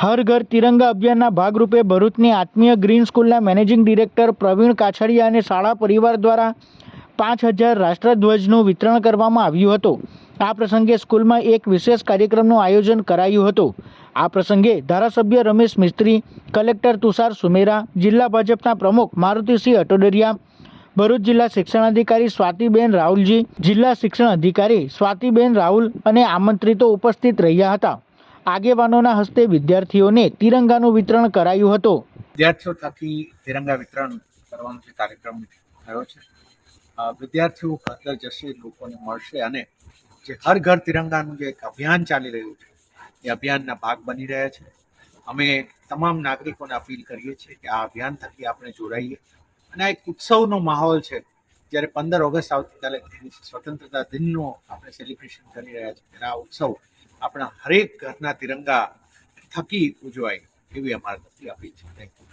હર ઘર તિરંગા અભિયાનના ભાગરૂપે ભરૂચની આત્મીય ગ્રીન સ્કૂલના મેનેજિંગ ડિરેક્ટર પ્રવીણ કાછડિયા અને શાળા પરિવાર દ્વારા પાંચ હજાર રાષ્ટ્રધ્વજનું વિતરણ કરવામાં આવ્યું હતું. આ પ્રસંગે સ્કૂલમાં એક વિશેષ કાર્યક્રમનું આયોજન કરાયું હતું. આ પ્રસંગે ધારાસભ્ય રમેશ મિસ્ત્રી, કલેક્ટર તુષાર સુમેરા, જિલ્લા ભાજપના પ્રમુખ મારુતિસિંહ અટોડરિયા, ભરૂચ જિલ્લા શિક્ષણાધિકારી સ્વાતિબેન રાહુલજી, જિલ્લા શિક્ષણ અધિકારી સ્વાતિબેન રાહુલ અને આમંત્રિતો ઉપસ્થિત રહ્યા હતા. આગેવાનોના હસ્તે વિદ્યાર્થીઓને તિરંગાનું વિતરણ કરાયું હતું. વિદ્યાર્થીઓ થકી તિરંગા વિતરણ કરવાનો જે કાર્યક્રમ થયો છે વિદ્યાર્થીઓ ઘર જશે, લોકોને મળશે અને જે હર ઘર તિરંગાનું જે એક અભિયાન ચાલી રહ્યું છે, એ અભિયાનના ભાગ બની રહ્યા છે. અમે તમામ નાગરિકોને અપીલ કરીએ છીએ કે આ અભિયાન થકી આપણે જોડાઈએ. અને આ એક ઉત્સવનો માહોલ છે, જ્યારે પંદર ઓગસ્ટ આવતીકાલે સ્વતંત્રતા દિનનો આપણે સેલિબ્રેશન કરી રહ્યા છીએ. ત્યારે આ ઉત્સવ આપણા હરેક ઘરના તિરંગા થકી ઉજવાય એવી અમારી અપીલ છે. Thank you